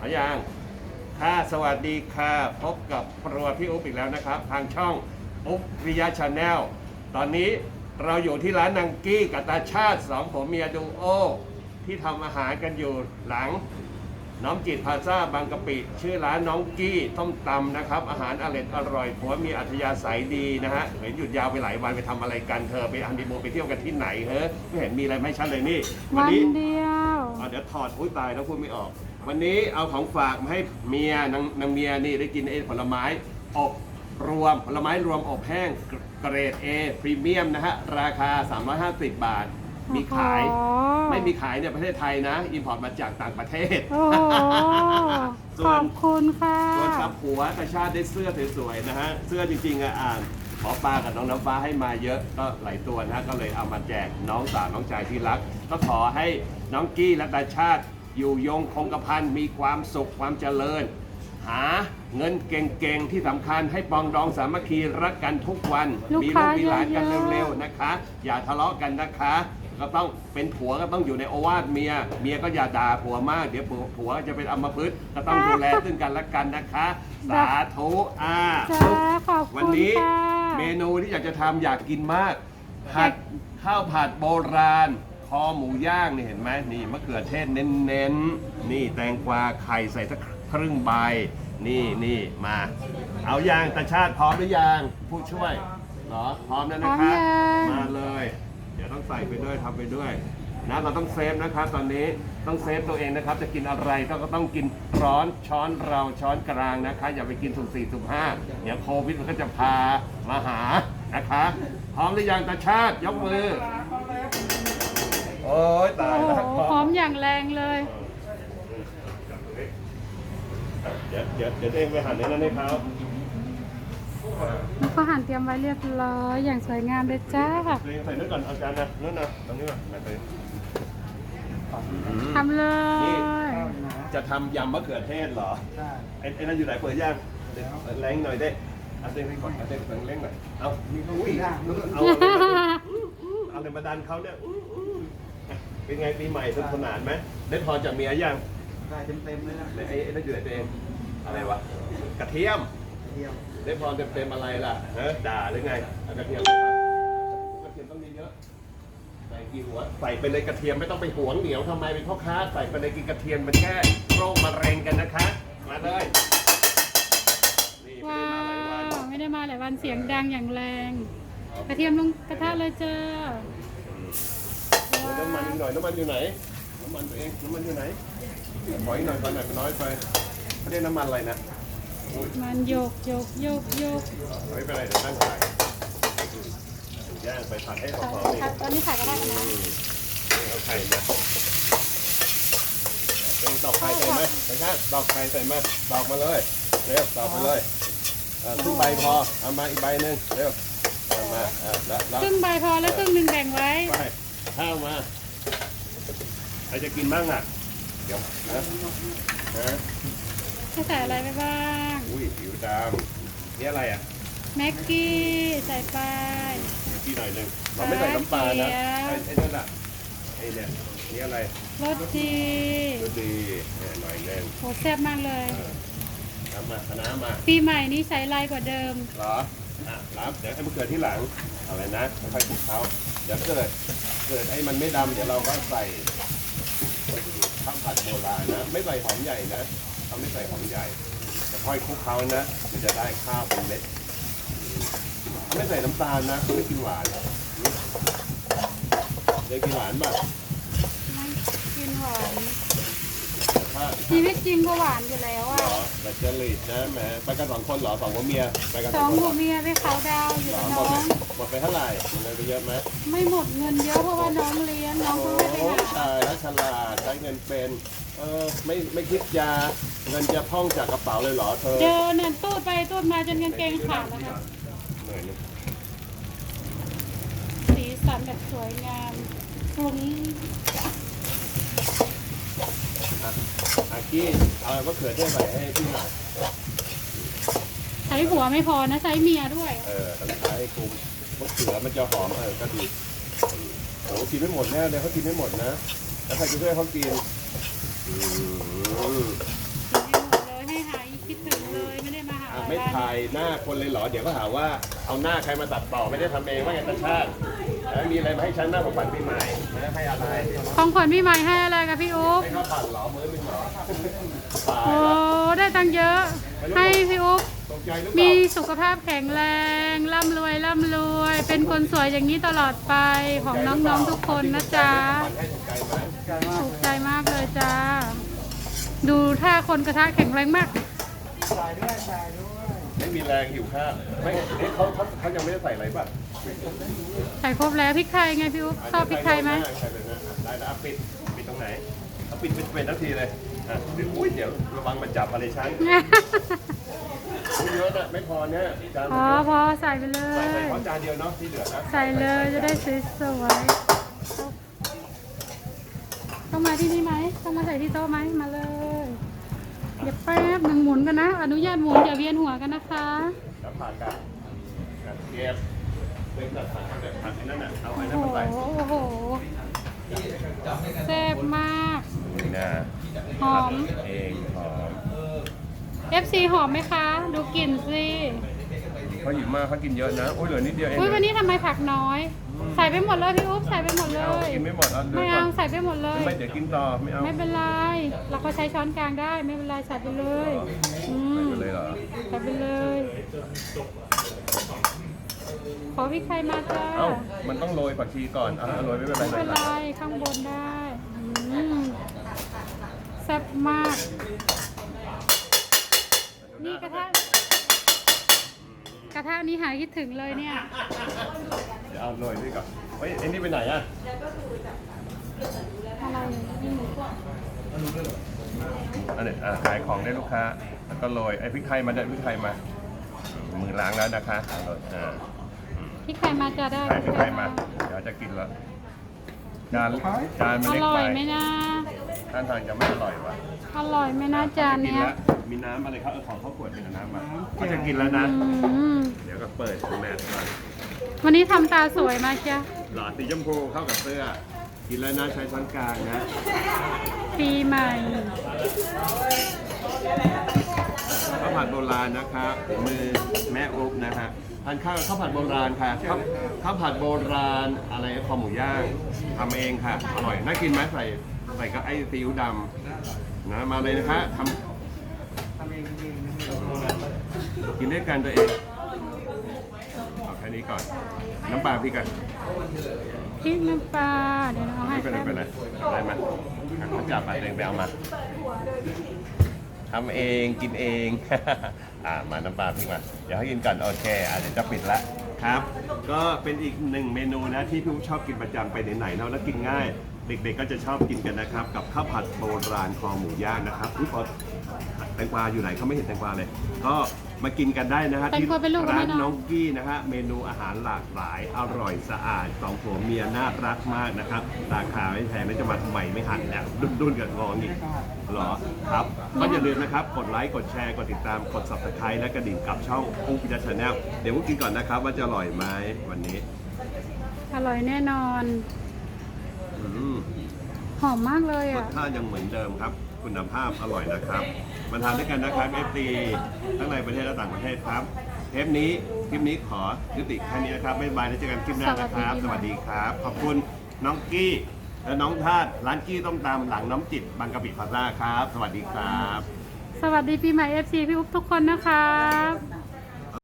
เอาอย่างค่ะสวัสดีค่ะ พบกับครัวพี่อุ๊บอีกแล้วนะครับ ทางช่องอุ๊บวิยาชาแนลตอนนี้เราอยู่ที่ร้านนังกี้กับตาชาติสองผมเมียดูโอ ที่ทำอาหารกันอยู่หลัง น้องจิตพาซาบางกะปิ ชื่อร้านน้องกี้ต้มตำนะครับ อาหารอร่อยอร่อยผัวมีอัธยาศัยดีนะฮะเห็นหยุดยาวไปหลายวันไปทำอะไรกันเธอไปอันดีโมไปเที่ยวกันที่ไหนเฮ้ไม่เห็นมีอะไรไม่ชัดเลยนี่วันนี้เดียว อะเดี๋ยวถอดอุ้ยตายแล้วพูดไม่ออก วันนี้เอาของฝากมาให้เมียนางนางเมียนี่ได้กินไอ้ผลไม้อบรวมผลไม้รวมอบแห้งเกรด A พรีเมียมนะฮะ ราคา 350 บาท มีขายโอ้โหไม่มีขายในประเทศไทยนะ อินพอร์ตมาจากต่างประเทศ โอ้โหส่ขวนอบคุณค่ะ ส่วนกับหัวกระชาติได้เสื้อสวยๆนะฮะ เสื้อจริงๆอะอ่านหมอปลากับน้องน้ำฟ้าให้มาเยอะก็หลายตัวนะฮะก็เลยเอามาแจกน้องสาวน้องชายที่รัก ก็ขอให้น้องกี้และตาชาติ อยู่ยงคงกระพันมีความสุขความเจริญ หาเงินเก่งๆ ที่สำคัญให้ปองดองสามัคคีรักกันทุกวัน ลูกมีลูค้ากมีหลานกันเยอะๆ เร็วๆนะคะ อย่าทะเลาะกันนะคะ ก็ต้องเป็นผัวก็ต้องอยู่ในโอวาทเมีย เมียก็อย่าด่าผัวมาก เดี๋ยวผัวผัวจะเป็นอัมพฤกษ์ก็ต้องดูแลซึ่งกันและกันนะคะ สาธุอ่า จ้าขอบวันคุณนี้ค่ะ เมนูที่อยากจะทำอยากกินมาก ผัดข้าวผัดโบราณ คอหมูย่างนี่เห็นไหมนี่มะเขือเทศเน้นๆนี่แตงกวาไข่ใส่สักครึ่งใบนี่นี่มา เอายางตาชาติพร้อมหรือยังผู้ช่วยเหรอพร้อมแล้วนะคะมาเลย เดี๋ยวต้องใส่ไปด้วยทำไปด้วยนะเราต้องเซฟนะครับตอนนี้ต้องเซฟตัวเองนะครับ จะกินอะไรก็ก็ต้องกินร้อนช้อนเราช้อนกลางนะคะ อย่าไปกินสุ่มสี่สุ่มห้าเดี๋ยวโควิดมันก็จะพามาหานะคะ พร้อมหรือยังตาชาติยกมือโอ้ยตายโอ้แล้วโหพร้อมอย่างแรงเลย เดี๋ยวเดี๋ยวเดี๋ยวตัวเองไปหั่นในนั้นให้เขาแล้วก็หั่นเตรียมไว้เรียบร้อยอย่างสวยงามเลยจ้าตัวเองใส่นู้นก่อนเอาจารย์นะนู้นนะตรงนี้ก่อนใส่ไปอืมทำเลยจะทำยำมะเขือเทศเหรอ ใช่ ไอ้ไอ้นั่นอยู่ไหนเปิดย่างเดี๋ยวเปิดแรงหน่อยได้เอาเต้นไปก่อนเอาเต้นเปิดแรงหน่อย เอาอุ้ยเอาอะไรมาเอาอะไรมาดันเขาเนี่ยอื้ออื้ออะ เป็นไงปีใหม่สนุกสนานไหมได้พอจากเมียยังได้เต็มๆเลยนะไอ้ไอ้นั่นอยู่ไหนตัวเองอะไรวะกระเทียมเดียวได้พอเต็มๆอะไรล่ะฮะด่าหรือไงเอากระเทียมกระเทียมต้องเยอะๆใส่กี่หัวใส่ไปเลยกระเทียมไม่ต้องไปหวงเหนียวทำไมเป็นพ่อค้าใส่ไปเลยกินกระเทียมมันแก้โรคมะเร็งกันนะคะ มาเลยนี่ไม่ว้าได้มาหลายวันวไม่ได้มาหลายวันเสียงดังอย่างแรง กระเทียมลงกระทะเลยจ้าโอ้ย น้ำมันอีกหน่อยน้ำมันอยู่ไหน น้ำมันตัวเองน้ำมันอยู่ไหนขออีกหน่อยขอหน่อยมันน้อยไปเขาเรียกน้ำมันอะไรนะอุ้ยมันโยกโยกโยกโยกไม่เป็นไรเดี๋ยวตั้งขายย่างไปผัดให้หอมๆนี่ตอนนี้ใส่กระทะนะเอาไข่มาเป็นดอกไข่ใส่ไหมใส่ข้างดอกไข่ใส่มาดอกมาเลยเร็วดอกมาเลยเอ่อครึ่งใบพอเอามาอีกใบหนึ่งเร็วเอามาเออแล้วแล้ว ครึ่งใบพอแล้วครึ่งหนึ่งแบ่งไว้ไป ข้าวมาใครจะกินบ้างอะ เดี๋ยวนะนะให้ใส่อะไรไปบ้าง อุ้ยผิวดำนี่อะไรอะแม็กกี้ใส่ไปที่หน่อยหนึ่งเราไม่ใส่น้ำปลานะกระเทียมไอ้ไอ้นั่นอะไอ้เนี่ยนี่อะไรรสดีดูดีเนี่ยหน่อยหนึงโหแซ่บมากเลยเอามาคณะมา ปีใหม่นี้ใช้ลายกว่าเดิม เหรออะรับ เดี๋ยวให้มันเกิดที่หลัง อะไรนะ ค่อยๆคลุกเขาเดี๋ยวเกิด เกิดไอ้มันไม่ดำเดี๋ยวเราก็ใส่ข้าวผัดโบราณนะ ไม่ใส่หอมใหญ่นะเราไม่ใส่หอมใหญ่แต่ค่อยคลุกเขานะมันจะได้ข้าวเป็นเม็ดไม่ใส่น้ำตาลนะไม่กินหวานเด็กกินหวานป่ะไม่กินหวาน แต่ถ้าชีวิตจริงก็หวานอยู่แล้วเหรอะอแต่เจริตนะแหมไปกันสองคนเหรอสองผัวเมียไปกันสสอองงคนเหรผัวอเมียไปเขาดาวอยู่เหรอกับหมน้ดอไปง หมดไปเท่าไหร่มันเงินไปเยอะไหมไม่หมดเงินเยอะเพราะว่าน้องเรียนน้องโอ้เขาไม่ไปหาตายแล้วฉลาดใช้เงินเป็นเออไม่ไม่คิดยาเงินจะพ่องจากกระเป๋าเลยเหรอเธอเดินเนี่ยตูดไปตูดมาจนกางเกงขาดแล้วค่ะเหนื่อยนึงสีสันแบบสวยงามฟรุ้ง อะอากี้เอามะเขือเทศใส่ให้พี่หน่อยใช้หัวไม่พอนะใช้เมียด้วย เออต้องใช้คุ้มมะเขือมันจะหอมเออก็ดีโอ้กินไม่หมดแน่เลยเขากินไม่หมดนะ แล้วใครจะช่วยเขากินอืม ฝี หน้าคนเลยเหรอ เดี๋ยวก็หาว่าเอาหน้าใครมาตัดต่อไม่ได้ทำเองว่าไงตาชาติแล้วมีอะไรมาให้ฉันหน้าของขวัญปีใหม่นะให้อะไรของขวัญพี่ใหม่ให้อะไรกับพี่อุ๊บให้ข้าวผัดเหรอมื้อหนึงเหรอตายโอ้ละได้ตังค์เยอะ ให้พี่อุ๊บตกใจหรือเปมีล่าสุขภาพแข็งแรงร่ำรวยร่ำรวย เป็นคนสวยอย่างนี้ตลอดไปของน้องๆทุกคนนะจ๊ะให้ถูกใจไหมถูกใจมากเลยจ้าดูท่าคนกระทะแข็งแรงมากไม่ มีแรงหิวข้าวไม่เอ๊ะเขาเขาเขายังไม่ได้ใส่อะไรป่ะใส่ครบแล้วพริกไทยไงพี่อุ๊บชอบพริกไทยไหมใส่เลยนะได้แล้วอะปิดปิดตรงไหนเอาปิดเป็นเป็นนาทีเลยอะเดี๋ยวอุ้ยเดี๋ยวระวังมันจับอะไรฉันอุ้ยเยอะนะไม่พอเนี่ยจานพอพอใส่ไปเลใส่ใส่ยเพราะจานเดียวเนาะที่เหลือนะใส่เลยจะได้สวยๆต้องมาที่นี่ไหมต้องมาใส่ที่โต๊ะไหมมาเลย เดี๋ยวแป๊บหนึ่งหมุนกันนะ อนุญาตหมุนอย่าเวียนหัวกันนะคะแล้วผ่านกันอะเก็บเป็นตัดผ่านแบบผ่านไอ้นั่นน่ะเอาไอ้นั่โอ้นโหมาใส่โอ้โหแซ่บมากนี่นะหอม เองหอม FC หอมไหมคะ ดูกลิ่นสิเขาหยิบมาเขากินเยอะนะ โอ้ยเหลือนิดเดียวเองอุ้ยวันนี้ทำไมผักน้อย ใส่ไปหมดเลยพี่อุ๊บใส่ไปหมดเลเอาย กินไม่หมดเอาเดี๋ยวไม่ก่อเอานใส่ไปหมดเลย ไม่เดี๋ยวกินต่อไม่เอาไม่เป็นไร เราก็ใช้ช้อนกลางได้ไม่เป็นไรใส่ไปเลยอืมไปเลยเหรอใส่ไปเลย ขอพริกไทยมาจ้าเอ้ามันต้องโรยผักชีก่อนเอาเอาโรยไม่เป็นไรไม่เป็นไรข้างบนได้อืมแซ่บมาก นี่กระทะก ระทะนี้หายคิดถึงเลยเนี่ย เดี๋ยวเอาโรยด้วยก่อนเฮ้ยไอ้นี่ไปไหนอะอะไรนี่หมูกรอบอันนี้อะขายของได้ลูกค้า แล้วก็โรยไอ้พริกไทยมาได้พริกไทยมา มือล้างแล้วนะคะเอาโรยอ่าพริกไทยมาจะได้ใส่พริกไทยมา เดี๋ยวจะกินแล้วจานจานมันอเล็กร่อไปยไหมนะท่านทางจะไม่อร่อยว่ะอร่อยไหมนะจานกินเนี้ยแล้ว มีน้ำอะไรครับเอาของข้าวขวดเป็นน้ำมาเขาจะกินแล้วนะ อืมเดี๋ยวก็เปิดคุณแม่ก่อนวันนี้ทำตาสวยมากจ้ะหลอดสีชมพูเข้ากับเสื้อ กินแล้วนะใช้ช้อนกลางนะ ปีใหม่ ข้าวผัดโบราณนะครับมือแม่อุ๊บนะฮะทานข้าวข้าวผัดโบราณค่ะข้าวข้าวผัดโบราณอะไรคอหมูย่างทำเองค่ะอร่อยน่ากินไหมใส่ใส่กับไอ้ซีอิ๊วดำนะมาเลยนะคะทำ กินด้วยกันตัวเองเอาแค่นี้ก่อน น้ำปลาพี่กันพริกน้ำปลาเดี๋ยวเอาให้ไม่เป็นไรแป๊บไม่เป็นไรได้มาอะเขาจับไปเองไปเอามาทำเองกินเอง อ่ามาน้ำปลาพี่มา เดี๋ยวให้กินก่อนโอเคอะเดี๋ยวจะปิดละครับ ก็เป็นอีกหนึ่งเมนูนะที่พี่อุ๊บชอบกินประจำไปไหนๆเนาะแล้วกินง่าย เด็กๆก็จะชอบกินกันนะครับ กับข้าวผัดโบราณคอหมูย่างนะครับอุ๊ยพอแตงกวาอยู่ไหนเขาไม่เห็นแตงกวาเลย ก็มากินกันได้นะฮะแตงที่กวาเป็นลูกกับร้าแม่นน้อง น้องกี้นะฮะเมนูอาหารหลากหลายอร่อยสะอาดสองผัวเมียน่ารักมากนะครับราคาไม่แพงและจะมาทำไมไม่หันแล้วดุนๆกับงองอีกเหรอครับ ก็อย่าลืมนะครับ กดไลค์กดแชร์กดติดตามกด subscribe และกระดิ่งกับช่องอุ้งพิจารณาเดี๋ยวพวกกินก่อนนะครับ ว่าจะอร่อยไหมวันนี้อร่อยแน่นอน อืมหอมมากเลยรสอะ ชาติยังเหมือนเดิมครับ คุณภาพอร่อยนะครับมาทานด้วยกันนะครับ FT ทั้งในประเทศและต่างประเทศครับเทปนี้คลิปนี้ขอยุติแค่นี้นะครับบ๊ายบายแล้วเจอกันคลิปหน้านะครับ สวัสดีครับ ขอบคุณน้องกี้และน้องทาดร้านกี้ต้มตำหลังน้ำจิตบางกะปิพลาซ่าครับ สวัสดีครับ สวัสดีปีใหม่ FC พี่อุ๊บทุกคนนะครับ